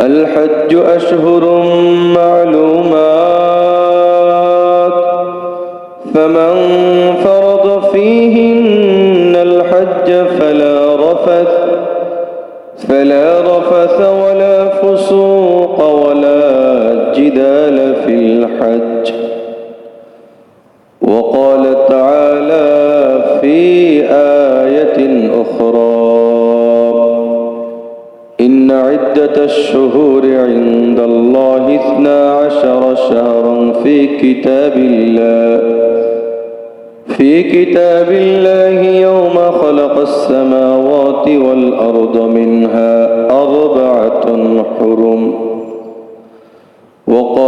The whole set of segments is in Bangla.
الحج أشهر معلومات فمن فرض فيهن الشهور عند الله اثنا عشر شهرا في كتاب الله. في كتاب الله يوم خلق السماوات والأرض منها أربعة حرم. وقال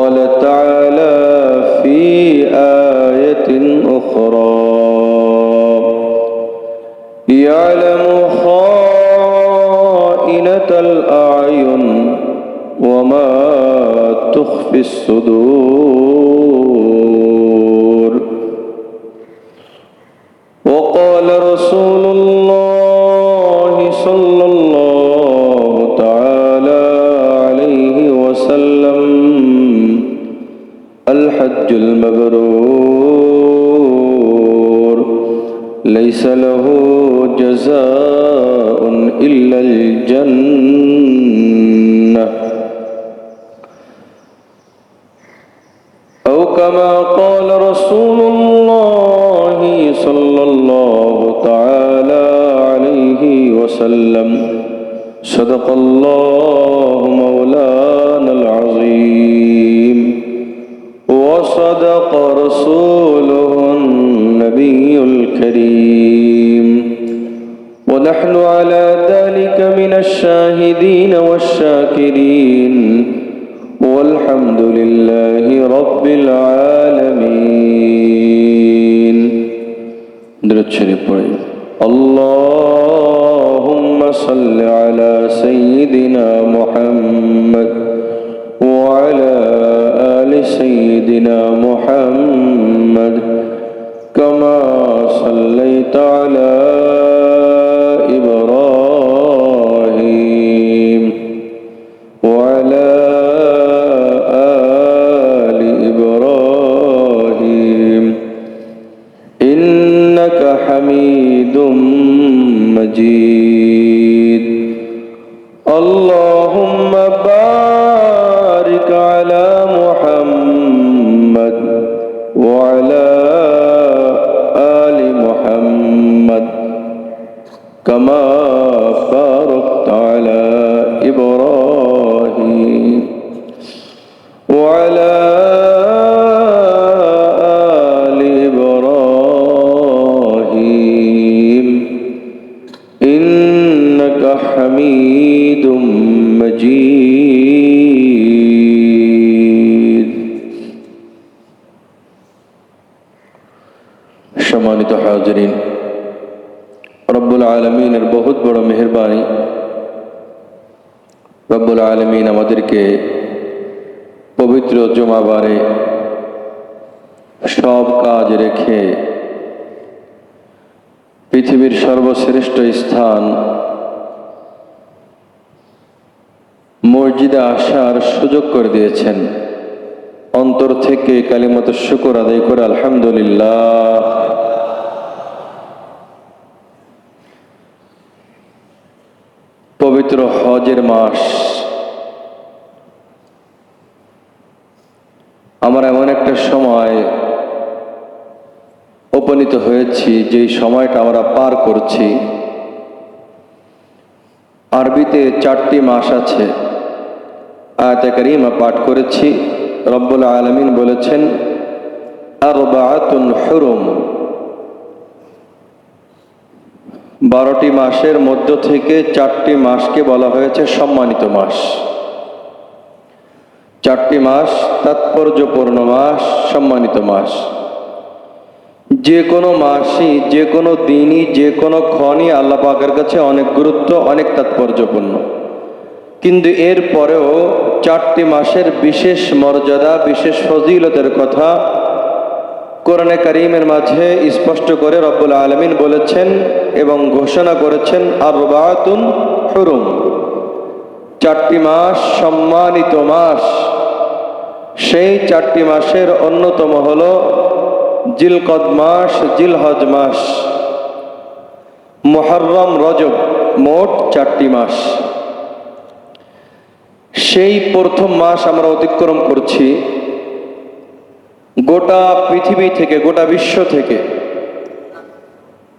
كما سيدنا محمد মসজিদে আসার সুযোগ করে দিয়েছেন। অন্তর থেকে কালিমত শুকর আদায় করে আলহামদুলিল্লাহ। পবিত্র হজের মাস। আমরা এমন একটা সময় উপনীত হয়েছি, যেই সময়টা আমরা পার করছি। আরবিতে চারটি মাস আছে। আয়াতে কারিমা পাঠ করেছি। রব্বুল আলমিন বলেছেন হুরুম। বারোটি মাসের মধ্য থেকে চারটি মাসকে বলা হয়েছে সম্মানিত মাস। চারটি মাস তাৎপর্যপূর্ণ মাস, সম্মানিত মাস। যে কোনো মাসই, যে কোনো দিনই, যে কোনো ক্ষণই আল্লাহ পাকের কাছে অনেক গুরুত্ব, অনেক তাৎপর্যপূর্ণ। কিন্তু এর পরেও চারটি মাসের বিশেষ মর্যাদা, বিশেষ ফজিলতের কথা কোরআনে করিমের মাঝে স্পষ্ট করে রব্বুল আলমিন বলেছেন এবং ঘোষণা করেছেন আর বাতুন হুরুম। চারটি মাস সম্মানিত মাস। সেই চারটি মাসের অন্যতম হল জিলকদ মাস, জিলহজ মাস। মোহরম রজব, মোট চারটি মাস। সেই প্রথম মাস আমরা অতিক্রম করছি গোটা পৃথিবী থেকে, গোটা বিশ্ব থেকে।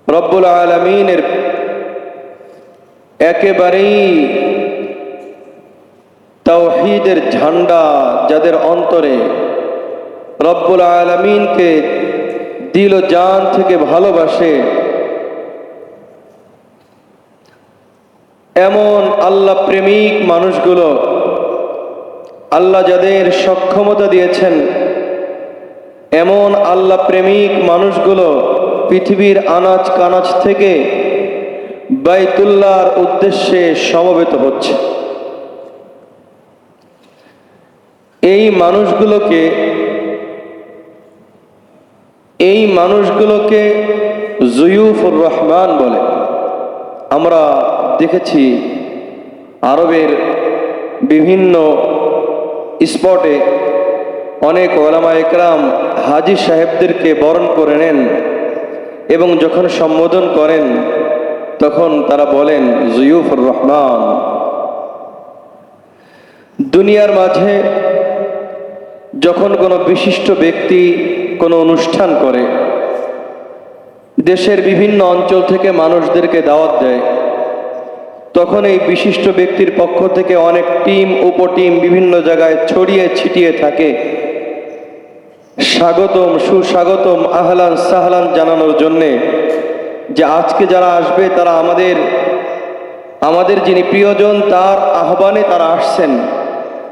রব্বুল আলমিনের একেবারেই তাওহিদের ঝান্ডা যাদের অন্তরে রব্বুল আলমিনকে দিল জান থেকে ভালোবাসে, এমন আল্লাহ প্রেমিক মানুষগুলো আল্লাহ যাদের সক্ষমতা দিয়েছেন, এমন আল্লাহ প্রেমিক মানুষগুলো পৃথিবীর আনাজ কানাজ থেকে বাইতুল্লাহর উদ্দেশ্যে সমবেত হচ্ছে। এই মানুষগুলোকে এই মানুষগুলোকে জুয়ুফুর রহমান বলে। আমরা দেখেছি আরবের বিভিন্ন স্পটে অনেক ওলামা একরাম হাজি সাহেবদেরকে বরণ করে নেন এবং যখন সম্বোধন করেন, তখন তারা বলেন, জুয়ুফুর রহমান, দুনিয়ার মাঝে যখন কোনো বিশিষ্ট ব্যক্তি কোনো অনুষ্ঠান করে, দেশের বিভিন্ন অঞ্চল থেকে মানুষদেরকে দাওয়াত দেয় তখন এই বিশিষ্ট ব্যক্তির পক্ষ থেকে অনেক টিম, উপটিম বিভিন্ন জায়গায় ছড়িয়ে ছিটিয়ে থাকে। স্বাগতম, সুস্বাগতম, আহলান সাহলান জানানোর জন্যে যে আজকে যারা আসবে, তারা আমাদের আমাদের যিনি প্রিয়জন, তার আহ্বানে তারা আসছেন।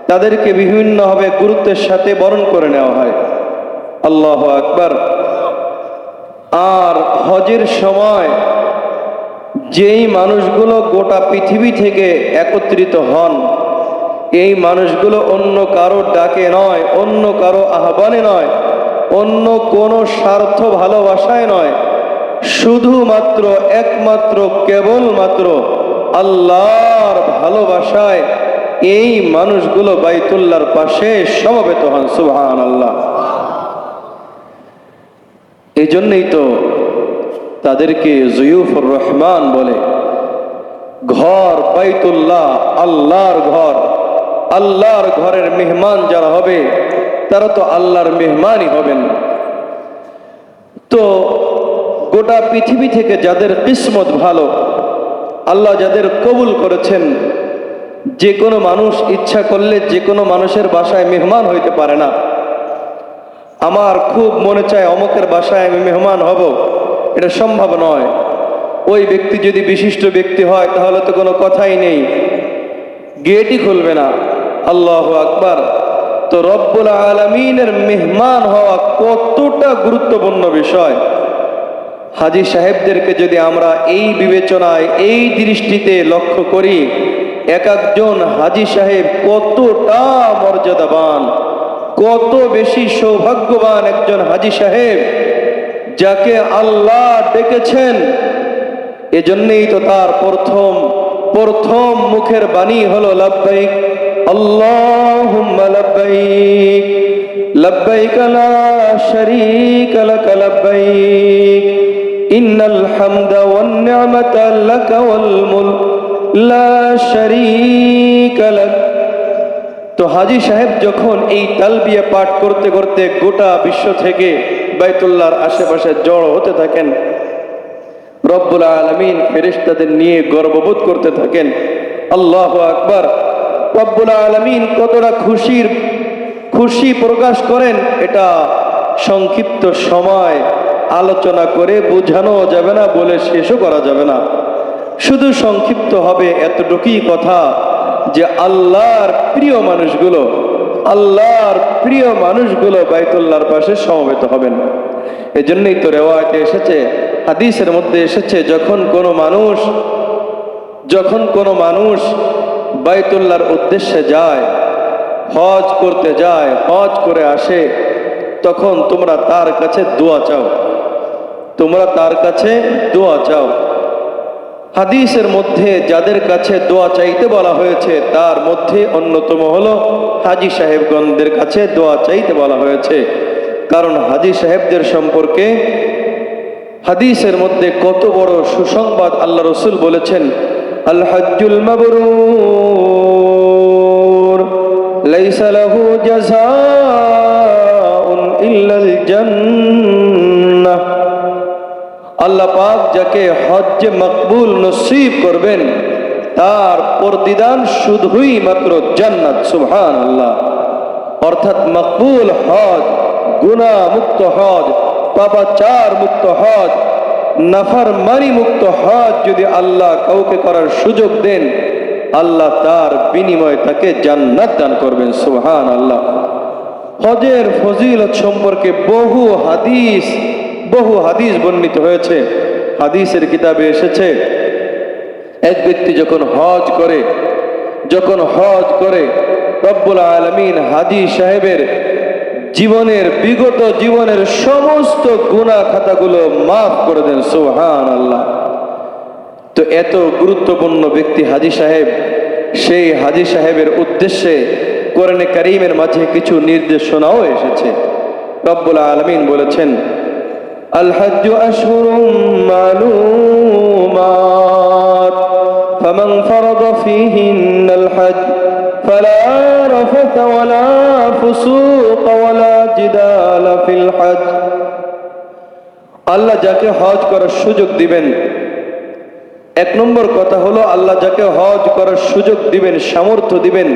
তাদেরকে বিভিন্নভাবে গুরুত্বের সাথে বরণ করে নেওয়া হয়। আল্লাহ আকবার। আর হজের সময় যেই মানুষগুলো গোটা পৃথিবী থেকে একত্রিত হন, এই মানুষগুলো অন্য কারও ডাকে নয়, অন্য কারও আহ্বানে নয়, অন্য কোনো স্বার্থ ভালোবাসায় নয়। শুধুমাত্র, একমাত্র, কেবলমাত্র আল্লাহর ভালোবাসায় এই মানুষগুলো বাইতুল্লার পাশে সমবেত হন সুহান আল্লাহ এই জন্যই তো তাদেরকে জয়ুফুর রহমান বলে। ঘর বাইতুল্লাহ, আল্লাহর ঘর। আল্লাহর ঘরের মেহমান যারা হবে, তারা তো আল্লাহর মেহমানই হবেন। তো গোটা পৃথিবী থেকে যাদের কিসমত ভালো, আল্লাহ যাদের কবুল করেছেন, যে কোনো মানুষ ইচ্ছা করলে যে কোনো মানুষের বাসায় মেহমান হইতে পারে না। আমার খুব মনে চায় অমকের বাসায় আমি মেহমান হব। এটা সম্ভব নয়। ওই ব্যক্তি যদি বিশিষ্ট ব্যক্তি হয়, তাহলে তো কোনো কথাই নেই। গেটই খুলবে না। আল্লাহ আকবার। তো রব্বুল আলমিনের মেহমান হওয়া কতটা গুরুত্বপূর্ণ বিষয়। হাজি সাহেবদেরকে যদি আমরা এই বিবেচনায়, এই দৃষ্টিতে লক্ষ্য করি, এক একজন হাজি সাহেব কতটা মর্যাদাবান, কত বেশি সৌভাগ্যবান একজন হাজি সাহেব। যাকে আল্লাহ ডেকেছেন, এজন্যই তো তার প্রথম প্রথম মুখের বাণী হলো লাব্বাইক, আল্লাহুম্মা লাব্বাইক লাব্বাইক লা শারীকা লাক লাব্বাইক, ইন্নাল হামদা ওয়ান নি'মাতা লাক ওয়াল মুলক, লা শারীকা লাক। তো হাজি সাহেব যখন এই তালবিয়া পাঠ করতে করতে গোটা বিশ্ব থেকে বাইতুল্লাহর আশেপাশে জড় হতে থাকেন। রব্বুল আলমিন ফেরিস্তাদের নিয়ে গর্ববোধ করতে থাকেন। আল্লাহ আকবার। রব্বুল আলমিন কতটা খুশির, খুশি প্রকাশ করেন এটা সংক্ষিপ্ত সময় আলোচনা করে বোঝানো যাবে না, বলে শেষও করা যাবে না। শুধু সংক্ষিপ্ত হবে এতটুকুই কথা যে আল্লাহর প্রিয় মানুষগুলো আল্লাহর প্রিয় মানুষগুলো বাইতুল্লাহর পাশে সমবেত হবেন। এজন্যই তো রেওয়াতে এসেছে, হাদিসের মধ্যে এসেছে, যখন কোনো মানুষ, যখন কোনো মানুষ বাইতুল্লাহর উদ্দেশ্যে যায়, হজ করতে যায়, হজ করে আসে, তখন তোমরা তার কাছে দোয়া চাও। তোমরা তার কাছে দোয়া চাও। হাদিসের মধ্যে যাদের কাছে দোয়া চাইতে বলা হয়েছে, তার মধ্যে অন্যতম হল হাজি সাহেবগণদের কাছে দোয়া চাইতে বলা হয়েছে। কারণ হাজি সাহেবদের সম্পর্কে হাদিসের মধ্যে কত বড় সুসংবাদ আল্লাহ রসুল বলেছেন, আল হজ্জুল মাবরুর, লাইসা জাযাউন আল্লাহ পাক যাকে হজ্জ মকবুল নসিব করবেন, তার প্রতিদান শুধুই মাত্র জান্নাত সুবহান আল্লাহ অর্থাৎ মকবুল হজ গুণা মুক্ত হজ পাপাচার মুক্ত হজ নাফার মারি মুক্ত হজ যদি আল্লাহ কাউকে করার সুযোগ দেন, আল্লাহ তার বিনিময়ে তাকে জান্নাত দান করবেন সুবহান আল্লাহ হজের ফজিলত সম্পর্কে বহু হাদিস বহু হাদিস বর্ণিত হয়েছে। হাদিসের কিতাবে এসেছে, এক ব্যক্তি যখন হজ করে, যখন হজ করে, রব্বুল আলমিন হাজি সাহেবের জীবনের, বিগত জীবনের সমস্ত গুণা খাতাগুলো মাফ করে দেন সোহান আল্লাহ তো এত গুরুত্বপূর্ণ ব্যক্তি হাজি সাহেব, সেই হাজি সাহেবের উদ্দেশ্যে কোরআনে করিমের মাঝে কিছু নির্দেশনাও এসেছে। রব্বুল আলমিন বলেছেন আল হজ্জ আশহুরুম মালুমাত ফামান ফারাদা ফীহিন্নাল হজ্জ فلا رفث ولا فسوق ولا جدال في الحج আল্লাহ যাকে হজ করার সুযোগ দিবেন এক নম্বর কথা হলো আল্লাহ যাকে হজ করার সুযোগ দিবেন সামর্থ্য দিবেন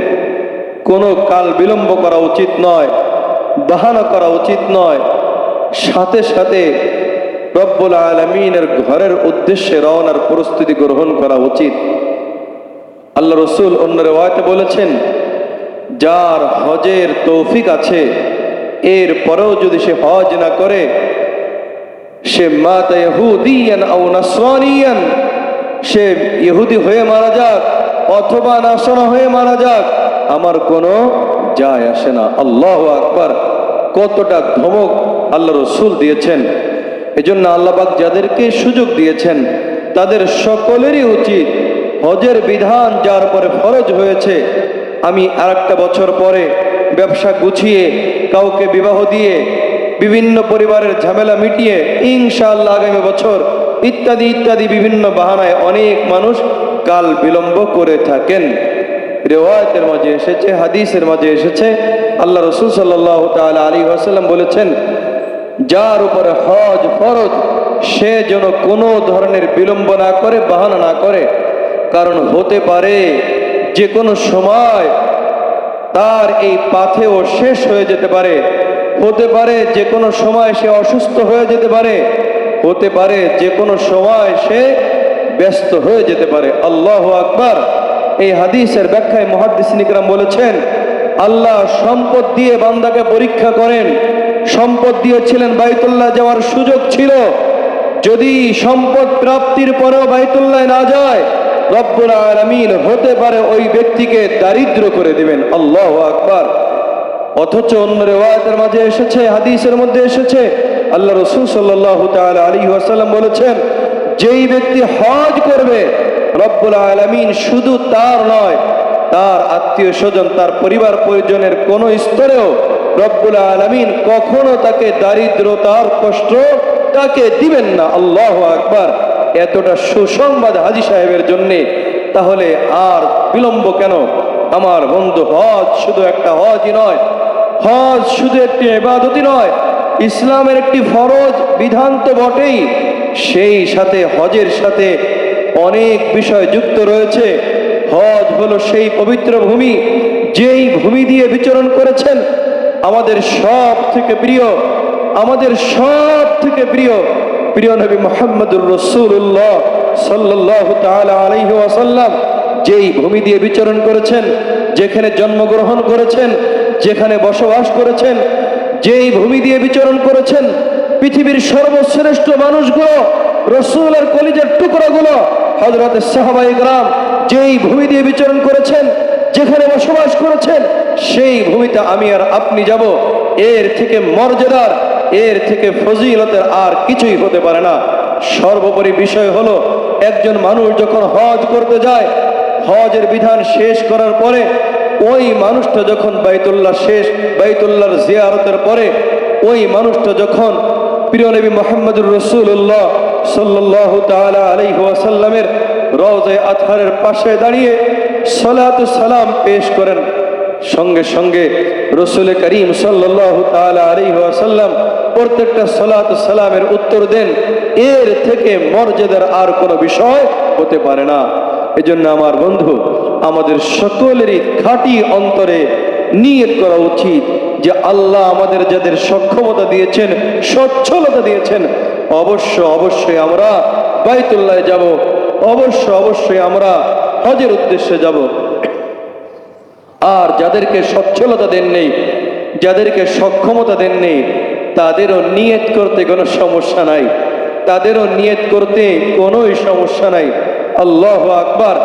কোনো কাল বিলম্ব করা উচিত নয় বাহানা করা উচিত নয় সাথে সাথে রব্বুল আলমিনের ঘরের উদ্দেশ্যে রওনার প্রস্তুতি গ্রহণ করা উচিত। আল্লাহ রসুল অন্য রেওয়ায়তে বলেছেন, যার হজের তৌফিক আছে, এর পরেও যদি সে হজ না করে, সে মাতা সে ইহুদি হয়ে মারা যাক অথবা নাসরা হয়ে মারা যাক, আমার কোনো যায় আসে না। আল্লাহ আকবার, কতটা ধমক আল্লাহ রসুল দিয়েছেন। এজন্য আল্লাহবাক যাদেরকে সুযোগ দিয়েছেন, তাদের সকলেরই উচিত হজের বিধান যার পরে ফরজ হয়েছে। আমি আর বছর পরে ব্যবসা গুছিয়ে, কাউকে বিবাহ দিয়ে, বিভিন্ন পরিবারের ঝামেলা মিটিয়ে, ইনশাআল্লাহ আগামী বছর ইত্যাদি ইত্যাদি বিভিন্ন বাহানায় অনেক মানুষ কাল বিলম্ব করে থাকেন। রেওয়ায়তের মাঝে এসেছে, হাদিসের মাঝে এসেছে। আল্লাহ রসুল সাল্লাহ তাল আলী আসাল্লাম বলেছেন যার উপরে হজ ফরজ, সে যেন কোনো ধরনের বিলম্ব না করে, বাহানা না করে। কারণ হতে পারে যে কোনো সময় তার এই পাথেও শেষ হয়ে যেতে পারে। হতে পারে যে কোনো সময় সে অসুস্থ হয়ে যেতে পারে। হতে পারে যে কোনো সময় সে ব্যস্ত হয়ে যেতে পারে। আল্লাহ আকবার। এই হাদিসের ব্যাখ্যায় মহাদিসিনিকরাম বলেছেন আল্লাহ সম্পদ দিয়ে বান্দাকে পরীক্ষা করেন। সম্পদ দিয়েছিলেন বাইতুল্লাহ যাওয়ার সুযোগ ছিল। যদি সম্পদ প্রাপ্তির পরেও বাইতুল্লাহ না যায়, রব্বুল আলমিন হতে পারে ওই ব্যক্তিকে দারিদ্র করে দিবেন। আল্লাহ আকবার। অথচ অন্য রেওয়ায়তের মাঝে এসেছে, হাদিসের মধ্যে এসেছে, আল্লাহ রসুল সাল্লাহ আলী আসাল্লাম বলেছেন, যেই ব্যক্তি হজ করবে, রব্বুল আলমিন শুধু তার নয় তার আত্মীয় স্বজন, তার পরিবার পরিজনের কোন স্তরেও রব্বুল আলমিন কখনো তাকে দারিদ্রতার কষ্ট তাকে দিবেন না। আল্লাহ আকবার। এতটা সুসংবাদ হাজি সাহেবের জন্যে। তাহলে আর বিলম্ব কেন? আমার বন্ধু হজ শুধু একটা হজই নয়। হজ শুধু একটি এবাদতই নয়, ইসলামের একটি ফরজ বিধান তো বটেই। সেই সাথে হজের সাথে অনেক বিষয় যুক্ত রয়েছে। হজ হলো সেই পবিত্র ভূমি, যেই ভূমি দিয়ে বিচরণ করেছেন আমাদের সব থেকে প্রিয়, আমাদের সব থেকে প্রিয় প্রিয় নবী মোহাম্মদুর রসুল্লাহ সাল্লাহ তালা আলহি ওয়াসাল্লাম, যেই ভূমি দিয়ে বিচরণ করেছেন, যেখানে জন্মগ্রহণ করেছেন, যেখানে বসবাস করেছেন, যেই ভূমি দিয়ে বিচরণ করেছেন, পৃথিবীর সর্বশ্রেষ্ঠ মানুষগুলো, রসুলের কলিজের টুকরাগুলো হজরত সাহাবাই গ্রাম যেই ভূমি দিয়ে বিচরণ করেছেন, যেখানে বসবাস করেছেন, সেই ভূমিতে আমি আর আপনি যাব। এর থেকে মর্যাদার, এর থেকে ফজিলতের আর কিছুই হতে পারে না। সর্বোপরি বিষয় হলো, একজন মানুষ যখন হজ করতে যায়, হজের বিধান শেষ করার পরে, ওই মানুষটা যখন বাইতুল্লাহ শেষ, বাইতুল্লাহর জিয়ারতের পরে, ওই মানুষটা যখন প্রিয় নবী মোহাম্মদুর রসুল্লাহ সাল্লাহ তালা আলাইহি ওয়াসাল্লামের রওজে আতহারের পাশে দাঁড়িয়ে সালাতু সালাম পেশ করেন। সঙ্গে সঙ্গে রসুল করিম সাল্লাহ প্রত্যেকটা সালাত সালামের উত্তর দেন। এর থেকে মর্যাদার আর কোনো বিষয় হতে পারে না। এজন্য আমার বন্ধু, আমাদের সকলেরই খাঁটি অন্তরে নিয়ত করা উচিত যে আল্লাহ আমাদের যাদের সক্ষমতা দিয়েছেন, সচ্ছলতা দিয়েছেন, অবশ্য অবশ্যই আমরা বাইতুল্লাহ যাব অবশ্য, অবশ্যই আমরা হজের উদ্দেশ্যে যাব। আর যাদেরকে সচ্ছলতা দেন নেই, যাদেরকে সক্ষমতা দেন নেই, তাদেরও নিয়ত করতে কোনো সমস্যা নাই। তাদেরও নিয়ত করতে কোনোই সমস্যা নাই। আল্লাহ আকবার।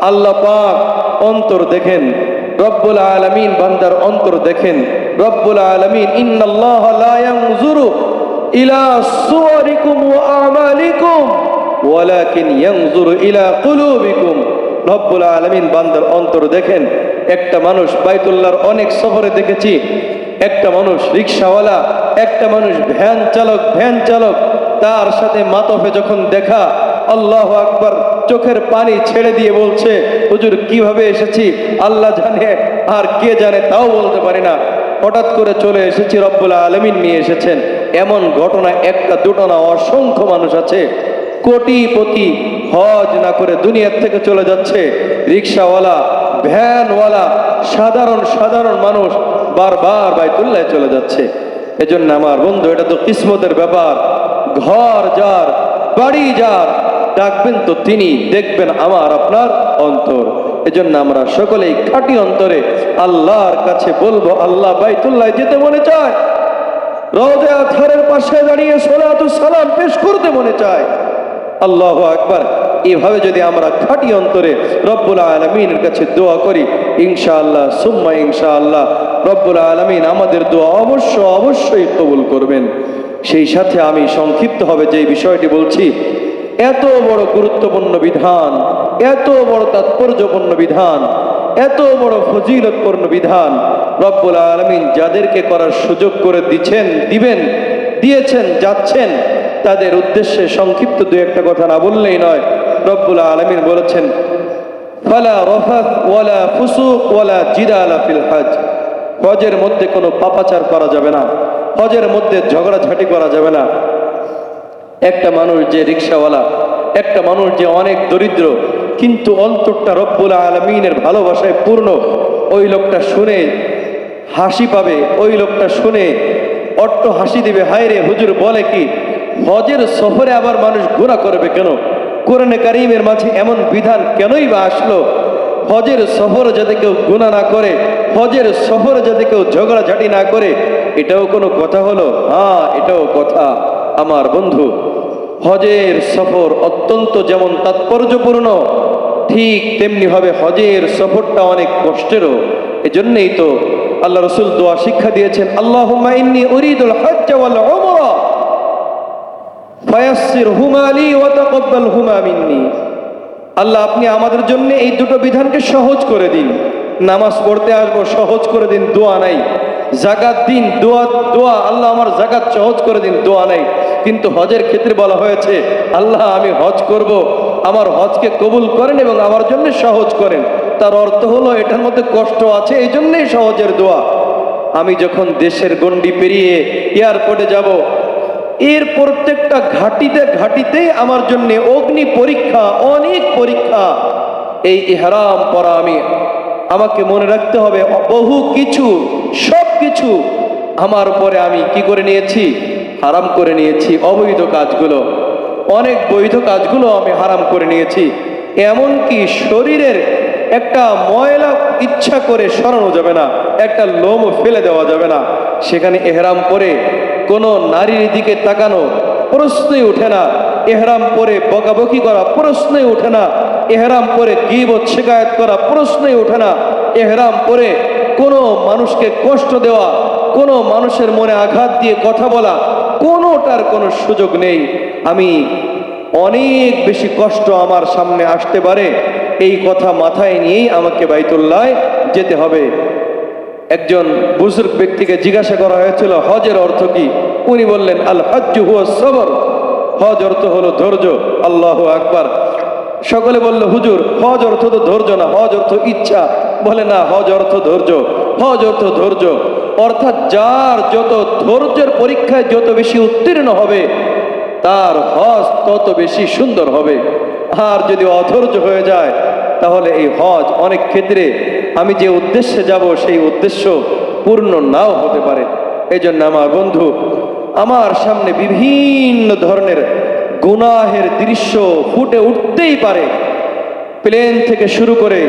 আল্লাহ পাক অন্তর দেখেন। রব্বুল আলমিন বান্দার অন্তর দেখেন। রব্বুল আলামিন, ইন্নাল্লাহ ইলা সুওয়ারিকুম ওয়া আমালিকুম। ওয়ালাকিন ইয়ানজুরু ইলা কুলুবিকুম। রব্বুল আলামিন বান্দার অন্তর দেখেন, একটা মানুষ বাইতুল্লাহর অনেক সফরে দেখেছি, একটা মানুষ রিক্সাওয়ালা, একটা মানুষ ভ্যান চালক ভ্যান চালক, তার সাথে মাতফে যখন দেখা, আল্লাহ আকবার চোখের পানি ছেড়ে দিয়ে বলছে, হুজুর, কীভাবে এসেছি? আল্লাহ জানে, আর কে জানে তাও বলতে পারি না। হঠাৎ করে চলে এসেছি, রব্বুল আলমিন নিয়ে এসেছেন। এমন ঘটনা একটা, দুটো না, অসংখ্য মানুষ আছে। কোটিপতি হজ না করে দুনিয়ার থেকে চলে যাচ্ছে। রিক্সাওয়ালা, ভ্যানওয়ালা, সাধারণ সাধারণ মানুষ বারবার বাইতুল্লায় চলে যাচ্ছে। এজন্য আমার বন্ধু, এটা তো কিসমতের ব্যাপার। ঘর যার, বাড়ি যার, ডাকবেন তো তিনি, দেখবেন আমার আপনার অন্তর। এজন্য আমরা সকলেই খাঁটি অন্তরে আল্লাহর কাছে বলব, আল্লাহ বাইতুল্লাহ যেতে মনে চায়। রোজে আথারের পাশে দাঁড়িয়ে সোলাতু সালাম পেশ করতে মনে চায়। আল্লাহ আকবার। এভাবে যদি আমরা খাঁটি অন্তরে রব্বুল আলমিনের কাছে দোয়া করি, ইনশাআল্লাহ, সুম্মা ইনশাআল্লাহ, রব্বুল আলমিন আমাদের দোয়া অবশ্য অবশ্যই কবুল করবেন। সেই সাথে আমি সংক্ষিপ্ত হবে যে বিষয়টি বলছি, এত বড় গুরুত্বপূর্ণ বিধান, এত বড় তাৎপর্যপূর্ণ বিধান, এত বড় ফজিলতপূর্ণ বিধান রব্বুল আলমিন যাদেরকে করার সুযোগ করে দিচ্ছেন, দিবেন, দিয়েছেন, যাচ্ছেন তাদের উদ্দেশ্যে সংক্ষিপ্ত দু একটা কথা না বললেই নয়। রব্বুল আলমিন বলেছেন হজের মধ্যে কোনো পাপাচার করা যাবে না। হজের মধ্যে ঝগড়াঝাটি করা যাবে না। একটা মানুষ যে রিক্সাওয়ালা, একটা মানুষ যে অনেক দরিদ্র, কিন্তু অন্তরটা রব্বুল আলমিনের ভালোবাসায় পূর্ণ, ওই লোকটা শুনে হাসি পাবে, ওই লোকটা শুনে অট্ট হাসি দিবে হায় রে হুজুর বলে কি? হজের সফরে আবার মানুষ গুণা করবে কেন? কোরআনে কারিমের মাঝে এমন বিধান কেনই বা আসলো? হজের সফরে যাতে কেউ গুণা না করে, হজের সফরে যাতে কেউ ঝগড়াঝাটি না করে, এটাও কোনো কথা হলো? হ্যাঁ এটাও কথা। আমার বন্ধু, হজের সফর অত্যন্ত যেমন তাৎপর্যপূর্ণ, ঠিক তেমনি হবে হজের সফরটা অনেক কষ্টেরও। এজন্যই তো আল্লাহ রসুল দোয়া শিক্ষা দিয়েছেন আল্লাহ ইন্নি উরিদুল হজ্জ ওয়াল আল্লাহ, আপনি আমাদের জন্য এই দুটো বিধানকে সহজ করে দিন। নামাজ পড়তে আসব, সহজ করে দিন, দোয়া নাই। জাকাত দিন, দোয়া দোয়া, আল্লাহ আমার জাকাত সহজ করে দিন, দোয়া নাই। কিন্তু হজের ক্ষেত্রে বলা হয়েছে, আল্লাহ, আমি হজ করব। আমার হজকে কবুল করেন এবং আমার জন্য সহজ করেন। তার অর্থ হলো, এটার মধ্যে কষ্ট আছে, এই জন্যই সহজের দোয়া। আমি যখন দেশের গণ্ডি পেরিয়ে এয়ারপোর্টে যাব এর প্রত্যেকটা ঘাটিতে ঘাটিতে আমার জন্য অগ্নি পরীক্ষা, অনেক পরীক্ষা। এই ইহরাম পরা আমি। আমাকে মনে রাখতে হবে, বহু কিছু, সব কিছু আমার উপরে আমি কি করে নিয়েছি? হারাম করে নিয়েছি অবৈধ কাজগুলো। অনেক বৈধ কাজগুলো আমি হারাম করে নিয়েছি। এমনকি শরীরের একটা ময়লা ইচ্ছা করে সরানো যাবে না, একটা লোমও ফেলে দেওয়া যাবে না। সেখানে এহরাম পরে কোনো নারীর দিকে তাকানো প্রশ্নই ওঠে না। এহরাম পরে বকাবকি করা প্রশ্নই ওঠে না। এহরাম পরে গিবত শেখায়ত করা প্রশ্নই ওঠে না। এহরাম পরে কোনো মানুষকে কষ্ট দেওয়া, কোনো মানুষের মনে আঘাত দিয়ে কথা বলা কোনোটার কোনো সুযোগ নেই। আমি অনেক বেশি কষ্ট আমার সামনে আসতে পারে। এই কথা মাথায় নিয়েই আমাকে বাইতুল্লাহ যেতে হবে। একজন বুজুর্গ ব্যক্তিকে জিজ্ঞাসা করা হয়েছিল, হজের অর্থ কি? উনি বললেন আল হজ্জু হুয়া সবর। হজ অর্থ হলো ধৈর্য, আল্লাহ আকবার। সকলে বলল, হুজুর, হজ অর্থ তো ধৈর্য না, হজ অর্থ ইচ্ছা। বলে, না, হজ অর্থ ধৈর্য, হজ অর্থ ধৈর্য। অর্থাৎ যার যত ধৈর্যের পরীক্ষায় যত বেশি উত্তীর্ণ হবে, তার হজ তত বেশি সুন্দর হবে। আর যদি অধৈর্য হয়ে যায় তাহলে এই হজ অনেক ক্ষেত্রে আমি যে উদ্দেশ্যে যাব, সেই উদ্দেশ্য পূর্ণ নাও হতে পারে। এই জন্য আমার বন্ধু, আমার সামনে বিভিন্ন ধরনের গুনাহের দৃশ্য ফুটে উঠতেই পারে। প্লেন থেকে শুরু করে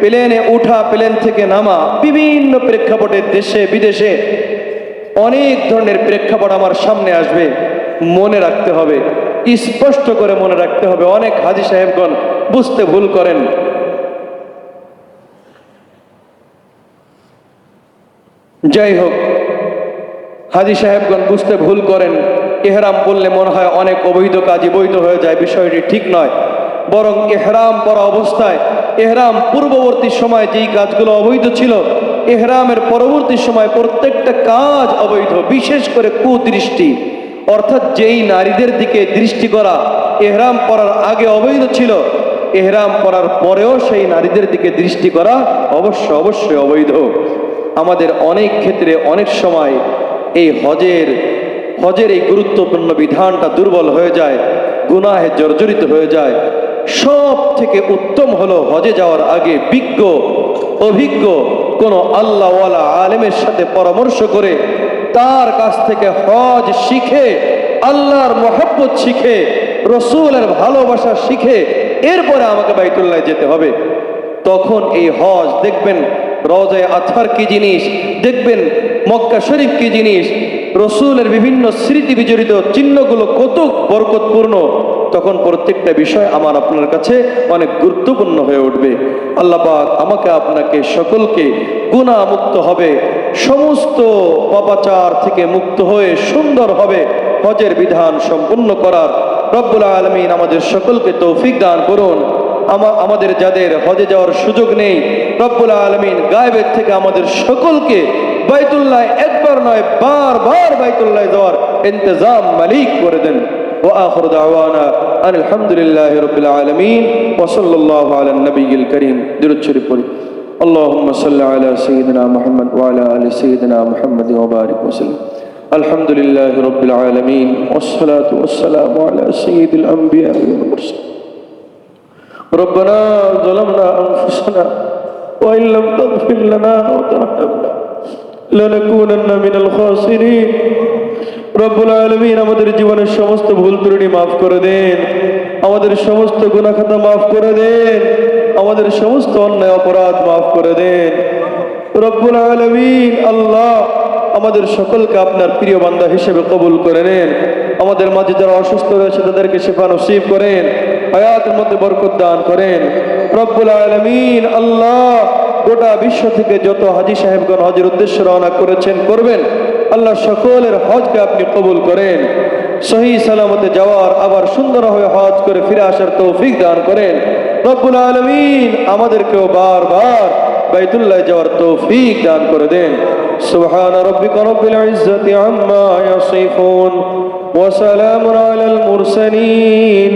প্লেনে উঠা, প্লেন থেকে নামা, বিভিন্ন প্রেক্ষাপটে দেশে, বিদেশে অনেক ধরনের প্রেক্ষাপট আমার সামনে আসবে, মনে রাখতে হবে। স্পষ্ট করে মনে রাখতে হবে। অনেক হাজি সাহেবগণ বুঝতে ভুল করেন। যাই হোক, হাজি সাহেবগণ বুঝতে ভুল করেন। এহরাম বললে মনে হয় অনেক অবৈধ কাজই বৈধ হয়ে যায়, বিষয়টি ঠিক নয়। বরং এহরাম পরা অবস্থায়, এহরাম পূর্ববর্তী সময় যেই কাজগুলো অবৈধ ছিল, এহরামের পরবর্তী সময় প্রত্যেকটা কাজ অবৈধ, বিশেষ করে কুদৃষ্টি। অর্থাৎ যেই নারীদের দিকে দৃষ্টি করা এহরাম পরার আগে অবৈধ ছিল, এহরাম পরার পরেও সেই নারীদের দিকে দৃষ্টি করা অবশ্য অবশ্যই অবৈধ। আমাদের অনেক ক্ষেত্রে অনেক সময় এই হজের হজের এই গুরুত্বপূর্ণ বিধানটা দুর্বল হয়ে যায়, গুনাহে জর্জরিত হয়ে যায়। সব থেকে উত্তম হলো হজে যাওয়ার আগে বিজ্ঞ, অভিজ্ঞ কোনো আল্লাহওয়ালা আলেমের সাথে পরামর্শ করে তার কাছ থেকে হজ শিখে, আল্লাহর মহব্বত শিখে, রসুলের ভালোবাসা শিখে, এরপরে আমাকে বাইতুল্লাহ যেতে হবে। তখন এই হজ দেখবেন রজায় আথার কি জিনিস? দেখবেন মক্কা শরীফ কি জিনিস? রসুলের বিভিন্ন স্মৃতি বিজড়িত চিহ্নগুলো কত বরকতপূর্ণ। তখন প্রত্যেকটা বিষয় আমার আপনার কাছে অনেক গুরুত্বপূর্ণ হয়ে উঠবে। আল্লাপাক আমাকে আপনাকে সকলকে গুণা মুক্ত হবে, সমস্ত পাপাচার থেকে মুক্ত হয়ে সুন্দর হবে, হজের বিধান সম্পূর্ণ করার। রব্বুল আলমিন আমাদের সকলকে তৌফিক দান করুন। আমাদের যাদের হজে যাওয়ার সুযোগ নেই রব্বুল আলমিন গায়েবের থেকে আমাদের সকলকে বাইতুল্লাহ একবার নয় বারবার বাইতুল্লাহ যাওয়ার ইন্তজাম মালিক করে দেন وآخر دعوانا أن الحمد لله رب العالمين وصلى الله على النبي الكريم درود شريف পড়ি اللهم صل على سيدنا محمد وعلى آل سيدنا محمد وبارك وسلم الحمد لله رب العالمين والصلاة والسلام على سيد الأنبياء والمرسلين ربنا ظلمنا أنفسنا وإن لم تغفر لنا وترحمنا لنكونن من الخاسرين রব্বুল আলমিন আমাদের জীবনের সমস্ত ভুল ত্রুটি মাফ করে দেন আমাদের সমস্ত গুণাখাতা মাফ করে দেন আমাদের সমস্ত অন্যায় অপরাধ মাফ করে দেন রব্বুল আলমিন আল্লাহ আমাদের সকলকে আপনার প্রিয় বান্দা হিসেবে কবুল করে নেন আমাদের মাঝে যারা অসুস্থ রয়েছে তাদেরকে শেফা নসিব করেন হায়াতের মধ্যে বরকত দান করেন রব্বুল আলমিন আল্লাহ গোটা বিশ্ব থেকে যত হাজি সাহেবগণ হজের উদ্দেশ্যে রওনা করেছেন করবেন আল্লাহ সকলের হজকে আপনি কবুল করেন সহি সালামতে যাওয়ার আবার সুন্দর হয়ে হজ করে ফিরে আসার তৌফিক দান করেন রব্বুল আলমিন আমাদেরকেও বারবার বাইতুল্লাহ যাওয়ার তৌফিক দান করে দেন সুবহান রব্বিকা রব্বিল ইজ্জাতি আম্মা ইয়াসিফুন وسلام على المرسلين